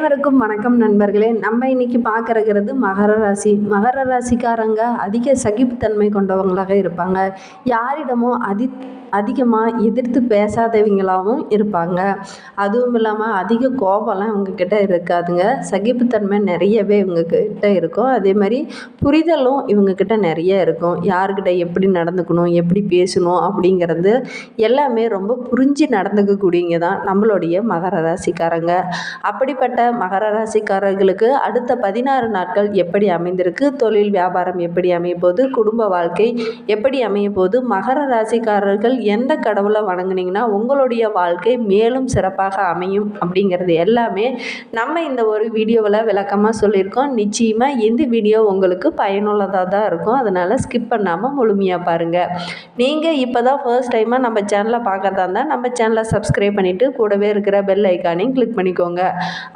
அனைவருக்கும் வணக்கம் நண்பர்களே. நம்ம இன்னைக்கு பார்க்கறது மகர ராசி. மகர ராசிக்காரங்க அதிக சகிப்புத்தன்மை கொண்டவங்களாக இருப்பாங்க. யாரிடமும் அதி அதிகமாக எதிர்த்து பேசாதவங்களாகவும் இருப்பாங்க. அதுவும் இல்லாமல் அதிக கோபம்லாம் இவங்கக்கிட்ட இருக்காதுங்க. சகிப்புத்தன்மை நிறையவே இவங்கக்கிட்ட இருக்கும். அதே மாதிரி புரிதலும் இவங்கக்கிட்ட நிறைய இருக்கும். யாருக்கிட்ட எப்படி நடந்துக்கணும் எப்படி பேசணும் அப்படிங்கிறது எல்லாமே ரொம்ப புரிஞ்சு நடந்துக்கக்கூடியவங்க தான் நம்மளுடைய மகர ராசிக்காரங்க. அப்படிப்பட்ட மகர ராசிக்காரர்களுக்கு அடுத்த பதினாறு நாட்கள் எப்படி அமைந்திருக்கு? தொழில் வியாபாரம் எப்படி அமைய போது குடும்ப வாழ்க்கை எப்படி அமைய போது மகர ராசிக்காரர்கள் எந்த கடவுளை வணங்குனீங்கன்னா உங்களுடைய வாழ்க்கை மேலும் சிறப்பாக அமையும் அப்படிங்கிறது எல்லாமே நம்ம இந்த ஒரு வீடியோவில் விளக்கமாக சொல்லியிருக்கோம். நிச்சயமாக இந்த வீடியோ உங்களுக்கு பயனுள்ளதாக தான் இருக்கும். அதனால் ஸ்கிப் பண்ணாமல் முழுமையாக பாருங்கள் நீங்கள் இப்போ தான் ஃபர்ஸ்ட் டைமாக நம்ம சேனலை பார்க்கறதா இருந்தால் நம்ம சேனலை சப்ஸ்கிரைப் பண்ணிவிட்டு கூடவே இருக்கிற பெல் ஐக்கானையும் கிளிக் பண்ணிக்கோங்க.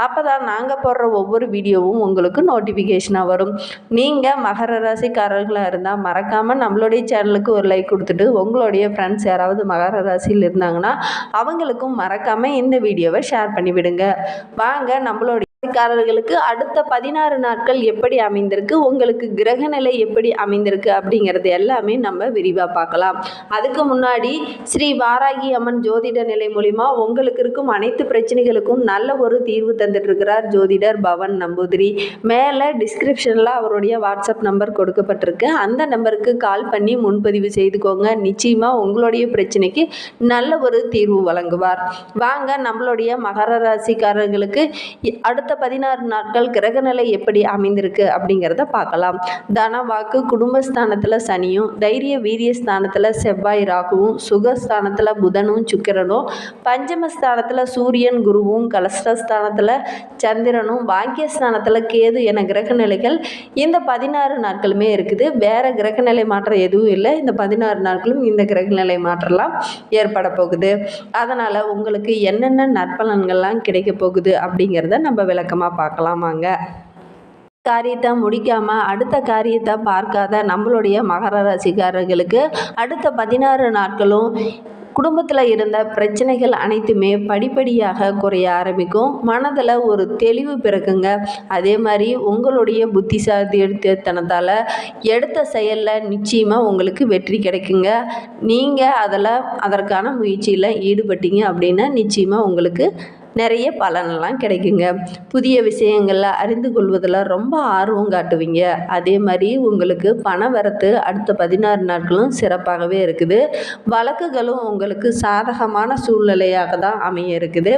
அப்போ தான் நாங்கள் போடுற ஒவ்வொரு வீடியோவும் உங்களுக்கு நோட்டிஃபிகேஷனாக வரும். நீங்கள் மகர ராசிக்காரர்களாக இருந்தால் மறக்காமல் நம்மளுடைய சேனலுக்கு ஒரு லைக் கொடுத்துட்டு உங்களுடைய ஃப்ரெண்ட்ஸ் யாராவது மகர ராசியில் இருந்தாங்கன்னா அவங்களுக்கும் மறக்காமல் இந்த வீடியோவை ஷேர் பண்ணிவிடுங்க. வாங்க நம்மளுடைய ராசிக்காரர்களுக்கு அடுத்த பதினாறு நாட்கள் எப்படி அமைந்திருக்கு உங்களுக்கு கிரக நிலை எப்படி அமைந்திருக்கு அப்படிங்கிறது எல்லாமே நம்ம விரிவாக பார்க்கலாம். அதுக்கு முன்னாடி ஸ்ரீ வாராகி அம்மன் ஜோதிட நிலை மூலிமா உங்களுக்கு இருக்கும் அனைத்து பிரச்சனைகளுக்கும் நல்ல ஒரு தீர்வு தந்துட்டு இருக்கிறார் ஜோதிடர் பவன் நம்பூதிரி. மேலே டிஸ்கிரிப்ஷனில் அவருடைய வாட்ஸ்அப் நம்பர் கொடுக்கப்பட்டிருக்கு. அந்த நம்பருக்கு கால் பண்ணி முன்பதிவு செய்துக்கோங்க. நிச்சயமாக உங்களுடைய பிரச்சனைக்கு நல்ல ஒரு தீர்வு வழங்குவார். வாங்க நம்மளுடைய மகர ராசிக்காரர்களுக்கு அடுத்த அடுத்த பதினாறு நாட்கள் கிரகநிலை எப்படி அமைந்திருக்கு அப்படிங்கிறத பார்க்கலாம். தன வாக்கு குடும்பஸ்தானத்தில் சனியும் தைரிய வீரிய ஸ்தானத்தில் செவ்வாய் ராகுவும் சுகஸ்தானத்தில் புதனும் சுக்கிரனும் பஞ்சமஸ்தானத்தில் சூரியன் குருவும் கலஸ்டஸ்தானத்தில் சந்திரனும் பாக்கியஸ்தானத்தில் கேது என கிரகநிலைகள் இந்த பதினாறு நாட்களுமே இருக்குது. வேற கிரகநிலை மாற்றம் எதுவும் இல்லை. இந்த பதினாறு நாட்களும் இந்த கிரகநிலை மாற்றம்லாம் ஏற்பட போகுது. அதனால் உங்களுக்கு என்னென்ன நற்பலன்கள்லாம் கிடைக்க போகுது அப்படிங்கிறத நம்ம விளக்கமாக பார்க்கலாமாங்க. காரியத்தை முடிக்காமல் அடுத்த காரியத்தை பார்க்காத நம்மளுடைய மகர ராசிக்காரர்களுக்கு அடுத்த பதினாறு நாட்களும் குடும்பத்தில் இருந்த பிரச்சனைகள் அனைத்துமே படிப்படியாக குறைய ஆரம்பிக்கும். மனதில் ஒரு தெளிவு பிறக்குங்க. அதே மாதிரி உங்களுடைய புத்திசாலித்தனத்தால் எடுத்த செயலில் நிச்சயமாக உங்களுக்கு வெற்றி கிடைக்குங்க. நீங்கள் அதில் அதற்கான முயற்சியில் ஈடுபட்டீங்க அப்படின்னா நிச்சயமாக உங்களுக்கு நிறைய பலனெல்லாம் கிடைக்குங்க. புதிய விஷயங்களில் அறிந்து கொள்வதில் ரொம்ப ஆர்வம் காட்டுவீங்க. அதே மாதிரி உங்களுக்கு பண வரத்து அடுத்த பதினாறு நாட்களும் சிறப்பாகவே இருக்குது. வழக்குகளும் உங்களுக்கு சாதகமான சூழ்நிலையாக தான் அமைய இருக்குது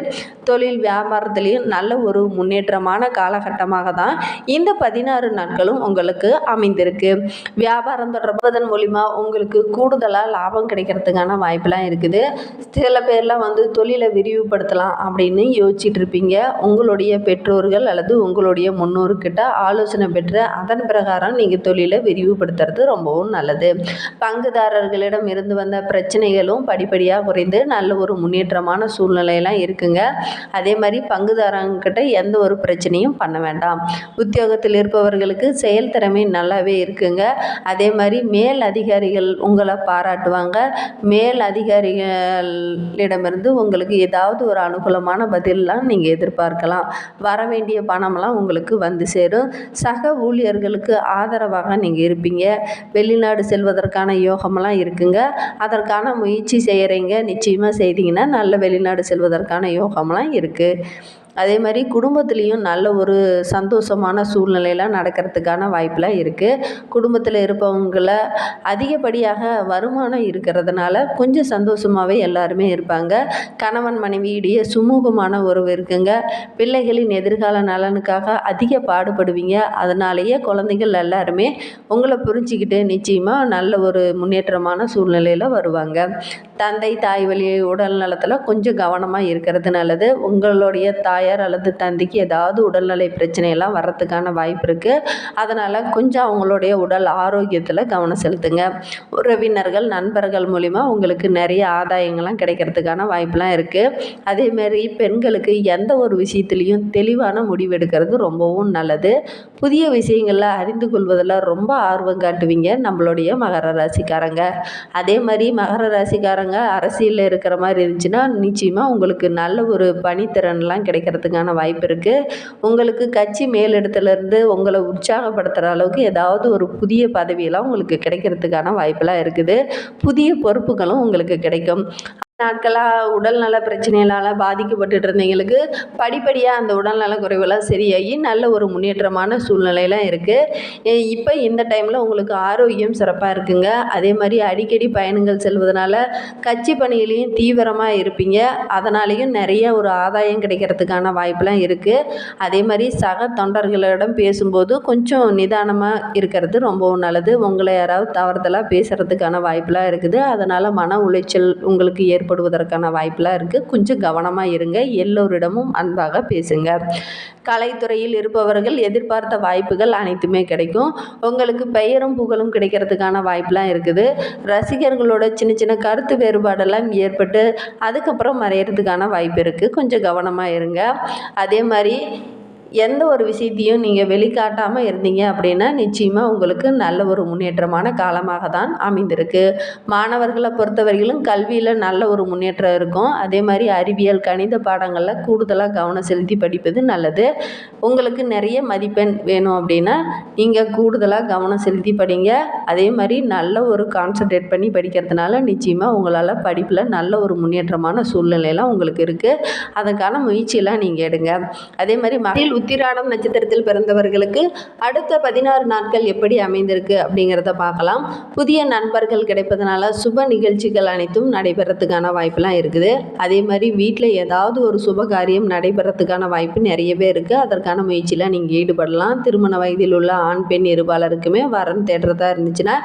தொழில் வியாபாரத்துலேயும் நல்ல ஒரு முன்னேற்றமான காலகட்டமாக தான் இந்த பதினாறு நாட்களும் உங்களுக்கு அமைந்திருக்கு. வியாபாரம் தொடர்பதன் மூலிமா உங்களுக்கு கூடுதலாக லாபம் கிடைக்கிறதுக்கான வாய்ப்பெல்லாம் இருக்குது. சில பேர்லாம் வந்து தொழிலை விரிவுபடுத்தலாம் அப்படின்னு யோசிச்சுட்டு இருப்பீங்க உங்களுடைய பெற்றோர்கள் அல்லது உங்களுடைய முன்னோர்கிட்ட ஆலோசனை பெற்று அதன் பிரகாரம் நீங்கள் தொழிலை விரிவுபடுத்துறது ரொம்பவும் நல்லது. பங்குதாரர்களிடம் இருந்து வந்த பிரச்சனைகளும் படிப்படியாக குறைந்து நல்ல ஒரு முன்னேற்றமான சூழ்நிலையெல்லாம் இருக்குங்க. அதே மாதிரி பங்குதாரங்கிட்ட எந்த ஒரு பிரச்சனையும் பண்ண வேண்டாம். உத்தியோகத்தில் இருப்பவர்களுக்கு செயல்திறமை நல்லாவே இருக்குங்க. அதே மாதிரி மேல் அதிகாரிகள் உங்களை பாராட்டுவாங்க. மேல் அதிகாரிகளிடமிருந்து உங்களுக்கு ஏதாவது ஒரு அனுகூலமான பதிலெலாம் நீங்கள் எதிர்பார்க்கலாம். வர வேண்டிய பணம்லாம் உங்களுக்கு வந்து சேரும். சக ஊழியர்களுக்கு ஆதரவாக நீங்கள் இருப்பீங்க. வெளிநாடு செல்வதற்கான யோகமெல்லாம் இருக்குங்க. அதற்கான முயற்சி செய்கிறீங்க நிச்சயமாக செய்தீங்கன்னா நல்ல வெளிநாடு செல்வதற்கான யோகமெல்லாம் இருக்குது அதே மாதிரி குடும்பத்துலேயும் நல்ல ஒரு சந்தோஷமான சூழ்நிலையெல்லாம் நடக்கிறதுக்கான வாய்ப்பெலாம் இருக்குது குடும்பத்தில் இருப்பவங்கள அதிகப்படியாக வருமானம் இருக்கிறதுனால கொஞ்சம் சந்தோஷமாகவே எல்லாருமே இருப்பாங்க. கணவன் மனைவியிடையே சுமூகமான உறவு இருக்குங்க. பிள்ளைகளின் எதிர்கால நலனுக்காக அதிக பாடுபடுவீங்க. அதனாலேயே குழந்தைகள் எல்லாருமே உங்களை புரிஞ்சுக்கிட்டு நிச்சயமாக நல்ல ஒரு முன்னேற்றமான சூழ்நிலையில் வருவாங்க. தந்தை தாய் வழி உடல் நலத்தில் கொஞ்சம் கவனமாக இருக்கிறது நல்லது. உங்களுடைய தாய் தாயார் அல்லது தந்தைக்கு ஏதாவது உடல்நிலை பிரச்சனையெல்லாம் வர்றதுக்கான வாய்ப்பு இருக்குது அதனால் கொஞ்சம் அவங்களுடைய உடல் ஆரோக்கியத்தில் கவனம் செலுத்துங்க. உறவினர்கள் நண்பர்கள் மூலிமா உங்களுக்கு நிறைய ஆதாயங்கள்லாம் கிடைக்கிறதுக்கான வாய்ப்பெலாம் இருக்குது அதேமாரி பெண்களுக்கு எந்த ஒரு விஷயத்துலேயும் தெளிவான முடிவெடுக்கிறது ரொம்பவும் நல்லது. புதிய விஷயங்களில் அறிந்து கொள்வதில் ரொம்ப ஆர்வம் காட்டுவீங்க நம்மளுடைய மகர ராசிக்காரங்க. அதே மாதிரி மகர ராசிக்காரங்க அரசியலில் இருக்கிற மாதிரி இருந்துச்சுன்னா நிச்சயமாக உங்களுக்கு நல்ல ஒரு பணித்திறன்லாம் கிடைக்கிறது கிடைக்கிறதுக்கான வாய்ப்பு இருக்குது உங்களுக்கு கட்சி மேலிடத்துலேருந்து உங்களை உற்சாகப்படுத்துகிற அளவுக்கு ஏதாவது ஒரு புதிய பதவியெல்லாம் உங்களுக்கு கிடைக்கிறதுக்கான வாய்ப்பெல்லாம் இருக்குது. புதிய பொறுப்புகளும் உங்களுக்கு கிடைக்கும். நாட்களாக உடல்நல பிரச்சனைகளால் பாதிக்கப்பட்டுட்டு இருந்தவங்களுக்கு படிப்படியாக அந்த உடல்நல குறைவெல்லாம் சரியாகி நல்ல ஒரு முன்னேற்றமான சூழ்நிலையெல்லாம் இருக்குது இப்போ இந்த டைமில் உங்களுக்கு ஆரோக்கியம் சிறப்பாக இருக்குங்க. அதே மாதிரி அடிக்கடி பயணங்கள் செல்வதனால கட்சி பணியிலையும் தீவிரமாக இருப்பீங்க. அதனாலேயும் நிறைய ஒரு ஆதாயம் கிடைக்கிறதுக்கான வாய்ப்பெலாம் இருக்குது அதே மாதிரி சக தொண்டர்களிடம் பேசும்போது கொஞ்சம் நிதானமாக இருக்கிறது ரொம்பவும் நல்லது. உங்களை யாராவது தவறுதலாக பேசுகிறதுக்கான வாய்ப்பெலாம் இருக்குது. அதனால் மன உளைச்சல் உங்களுக்கு ஏற்படுவதற்கான வாய்ப்பெலாம் இருக்குது கொஞ்சம் கவனமாக இருங்க. எல்லோரிடமும் அன்பாக பேசுங்க. கலைத்துறையில் இருப்பவர்கள் எதிர்பார்த்த வாய்ப்புகள் அனைத்துமே கிடைக்கும். உங்களுக்கு பெயரும் புகழும் கிடைக்கிறதுக்கான வாய்ப்பெலாம் இருக்குது. ரசிகர்களோட சின்ன சின்ன கருத்து வேறுபாடெல்லாம் ஏற்பட்டு அதுக்கப்புறம் மறையிறதுக்கான வாய்ப்பு இருக்குது கொஞ்சம் கவனமாக இருங்க. அதே மாதிரி எந்த ஒரு விஷயத்தையும் நீங்கள் வெளிக்காட்டாமல் இருந்தீங்க அப்படின்னா நிச்சயமாக உங்களுக்கு நல்ல ஒரு முன்னேற்றமான காலமாக தான் அமைந்திருக்கு. மாணவர்களை பொறுத்தவரையிலும் கல்வியில் நல்ல ஒரு முன்னேற்றம் இருக்கும். அதே மாதிரி அறிவியல் கணித பாடங்களில் கூடுதலாக கவனம் செலுத்தி படிப்பது நல்லது. உங்களுக்கு நிறைய மதிப்பெண் வேணும் அப்படின்னா நீங்கள் கூடுதலாக கவனம் செலுத்தி படிங்க. அதே மாதிரி நல்ல ஒரு கான்சன்ட்ரேட் பண்ணி படிக்கிறதுனால நிச்சயமாக உங்களால் படிப்பில் நல்ல ஒரு முன்னேற்றமான சூழ்நிலையெல்லாம் உங்களுக்கு இருக்குது அதுக்கான முயற்சியெல்லாம் நீங்கள் எடுங்க. அதே மாதிரி மகளிர் உத்திராடம் நட்சத்திரத்தில் பிறந்தவர்களுக்கு அடுத்த பதினாறு நாட்கள் எப்படி அமைந்திருக்கு அப்படிங்கிறத பார்க்கலாம். புதிய நண்பர்கள் கிடைப்பதனால சுப நிகழ்ச்சிகள் அனைத்தும் நடைபெறத்துக்கான வாய்ப்புலாம் இருக்குது. அதே மாதிரி வீட்டில் ஏதாவது ஒரு சுப காரியம் நடைபெறத்துக்கான வாய்ப்பு நிறையவே இருக்குது அதற்கான முயற்சியில் நீங்கள் ஈடுபடலாம். திருமண வயதில் உள்ள ஆண் பெண் இருபாலருக்குமே வரன் தேடுறதா இருந்துச்சுன்னா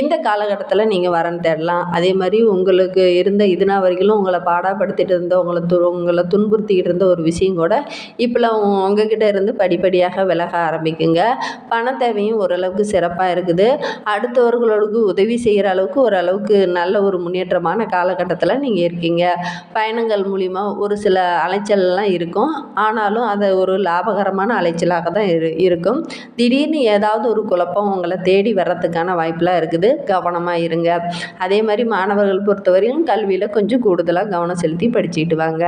இந்த காலகட்டத்தில் நீங்கள் வரன் தேடலாம். அதே மாதிரி உங்களுக்கு இருந்த இதுனா வரைக்கும் உங்களை பாடாப்படுத்திட்டு இருந்த உங்களை து உங்களை துன்புறுத்திக்கிட்டு இருந்த ஒரு விஷயம் கூட இப்போலாம் உங்ககிட்ட இருந்து படிப்படியாக விலக ஆரம்பிக்குங்க. பண தேவையும் ஓரளவுக்கு சிறப்பாக இருக்குது. அடுத்தவர்களுக்கு உதவி செய்கிற அளவுக்கு ஓரளவுக்கு நல்ல ஒரு முன்னேற்றமான காலகட்டத்தில் நீங்கள் இருக்கீங்க. பயணங்கள் மூலிமா ஒரு சில அலைச்சல்லாம் இருக்கும். ஆனாலும் அதை ஒரு லாபகரமான அலைச்சலாக தான் இரு இருக்கும். திடீர்னு ஏதாவது ஒரு குழப்பம் உங்களை தேடி வர்றதுக்கான வாய்ப்பெலாம் இருக்குது. கவனமாக இருங்க. அதே மாதிரி மாணவர்கள் பொறுத்தவரையும் கல்வியில் கொஞ்சம் கூடுதலாக கவனம் செலுத்தி படிச்சுக்கிட்டு வாங்க.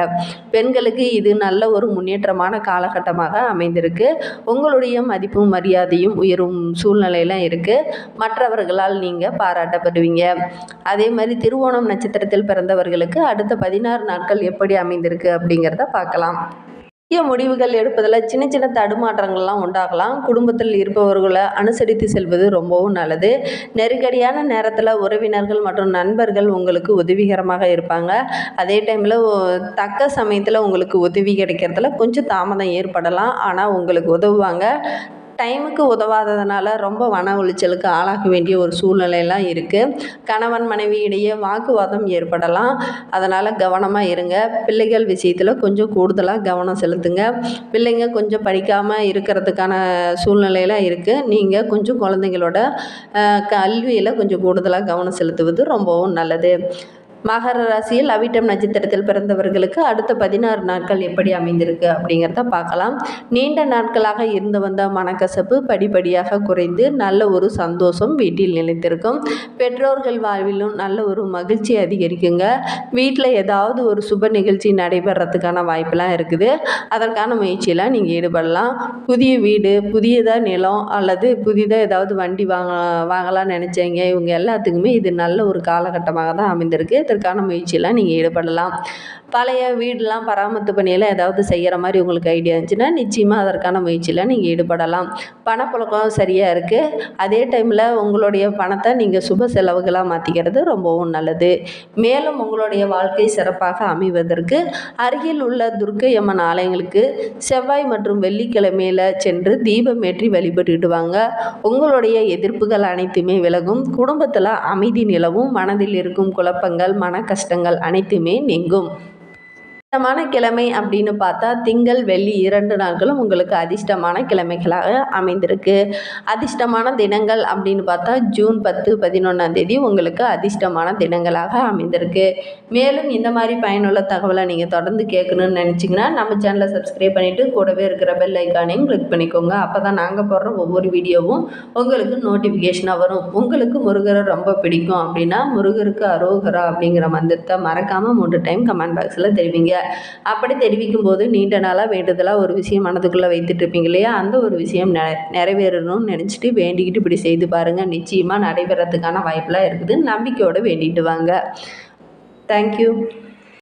பெண்களுக்கு இது நல்ல ஒரு முன்னேற்றமான காலகட்டமாக அமைந்திருக்கு. உங்களுடைய மதிப்பும் மரியாதையும் உயரும் சூழ்நிலையெல்லாம் இருக்குது மற்றவர்களால் நீங்கள் பாராட்டப்படுவீங்க. அதே மாதிரி திருவோணம் நட்சத்திரத்தில் பிறந்தவர்களுக்கு அடுத்த பதினாறு நாட்கள் எப்படி அமைந்திருக்கு அப்படிங்கிறத பார்க்கலாம். முடிவுகள் எடுப்பதில் சின்ன சின்ன தடுமாற்றங்கள்லாம் உண்டாகலாம். குடும்பத்தில் இருப்பவர்களை அனுசரித்து செல்வது ரொம்பவும் நல்லது. நெருக்கடியான நேரத்தில் உறவினர்கள் மற்றும் நண்பர்கள் உங்களுக்கு உதவிகரமாக இருப்பாங்க. அதே டைமில் தக்க சமயத்தில் உங்களுக்கு உதவி கிடைக்கிறதுல கொஞ்சம் தாமதம் ஏற்படலாம். ஆனால் உங்களுக்கு உதவுவாங்க. டைமுக்கு உதவாததுனால ரொம்ப மன உளைச்சலுக்கு ஆளாக வேண்டிய ஒரு சூழ்நிலையெல்லாம் இருக்குது கணவன் மனைவி இடையே வாக்குவாதம் ஏற்படலாம். அதனால் கவனமாக இருங்க. பிள்ளைகள் விஷயத்தில் கொஞ்சம் கூடுதலாக கவனம் செலுத்துங்க. பிள்ளைங்க கொஞ்சம் படிக்காமல் இருக்கிறதுக்கான சூழ்நிலையெல்லாம் இருக்குது நீங்கள் கொஞ்சம் குழந்தைங்களோட கல்வியில் கொஞ்சம் கூடுதலாக கவனம் செலுத்துவது ரொம்பவும் நல்லது. மகர ராசியில் அவிட்டம் நட்சத்திரத்தில் பிறந்தவர்களுக்கு அடுத்த பதினாறு நாட்கள் எப்படி அமைந்திருக்கு அப்படிங்கிறத பார்க்கலாம். நீண்ட நாட்களாக இருந்து வந்த மனக்கசப்பு படிப்படியாக குறைந்து நல்ல ஒரு சந்தோஷம் வீட்டில் நிலைத்திருக்கும். பெற்றோர்கள் வாழ்விலும் நல்ல ஒரு மகிழ்ச்சி அதிகரிக்குங்க. வீட்டில் ஏதாவது ஒரு சுப நிகழ்ச்சி நடைபெறத்துக்கான வாய்ப்பெல்லாம் இருக்குது. அதற்கான முயற்சியெல்லாம் நீங்கள் ஈடுபடலாம். புதிய வீடு புதியதாக நிலம் அல்லது புதிதாக ஏதாவது வண்டி வாங்க வாங்கலாம்னு நினச்சீங்க இவங்க எல்லாத்துக்குமே இது நல்ல ஒரு காலகட்டமாக தான் அமைந்திருக்கு. இதற்கான முயற்சியெல்லாம் நீங்கள் ஈடுபடலாம். பழைய வீடெலாம் பராமரித்து பணியெல்லாம் ஏதாவது செய்கிற மாதிரி உங்களுக்கு ஐடியா இருந்துச்சுன்னா நிச்சயமாக அதற்கான முயற்சியில் நீங்கள் ஈடுபடலாம். பணப்புழக்கம் சரியாக இருக்குது அதே டைமில் உங்களுடைய பணத்தை நீங்கள் சுப செலவுகளாக மாற்றிக்கிறது ரொம்பவும் நல்லது. மேலும் உங்களுடைய வாழ்க்கை சிறப்பாக அமைவதற்கு அருகில் உள்ள துர்க்கை அம்மன் ஆலயங்களுக்கு செவ்வாய் மற்றும் வெள்ளிக்கிழமையில் சென்று தீபம் ஏற்றி வழிபட்டுட்டு வாங்க உங்களுடைய எதிர்ப்புகள் அனைத்துமே விலகும். குடும்பத்தில் அமைதி நிலவும். மனதில் இருக்கும் குழப்பங்கள் மன கஷ்டங்கள் அனைத்துமே நீங்கும். அதிர்ஷ்டமான கிழமை அப்படின்னு பார்த்தா திங்கள் வெள்ளி இரண்டு நாட்களும் உங்களுக்கு அதிர்ஷ்டமான கிழமைகளாக அமைந்திருக்கு. அதிர்ஷ்டமான தினங்கள் அப்படின்னு பார்த்தா ஜூன் பத்து பதினொன்றாம் தேதி உங்களுக்கு அதிர்ஷ்டமான தினங்களாக அமைந்திருக்கு. மேலும் இந்த மாதிரி பயனுள்ள தகவலை நீங்கள் தொடர்ந்து கேட்கணும்னு நினச்சிங்கன்னா நம்ம சேனலை சப்ஸ்கிரைப் பண்ணிவிட்டு கூடவே இருக்கிற பெல் ஐக்கானையும் கிளிக் பண்ணிக்கோங்க. அப்போ தான் நாங்கள் போடுற ஒவ்வொரு வீடியோவும் உங்களுக்கு நோட்டிஃபிகேஷனாக வரும். உங்களுக்கு முருகரை ரொம்ப பிடிக்கும் அப்படின்னா முருகருக்கு அரோகரா அப்படிங்கிற மந்திரத்தை மறக்காமல் மூன்று டைம் கமெண்ட் பாக்ஸில் தெரிவிங்க. அப்படி தெரிவிக்கும் போது நீண்ட நாளாக வேண்டுதலாக ஒரு விஷயம் மனதுக்குள்ளே வைத்துட்டு இருப்பீங்க இல்லையா? அந்த ஒரு விஷயம் நெ நிறைவேறணும்னு நினச்சிட்டு வேண்டிக்கிட்டு இப்படி செய்து பாருங்கள் நிச்சயமாக நடைபெறத்துக்கான வாய்ப்பெலாம் இருக்குது. நம்பிக்கையோடு வேண்டிட்டு வாங்க. தேங்க்யூ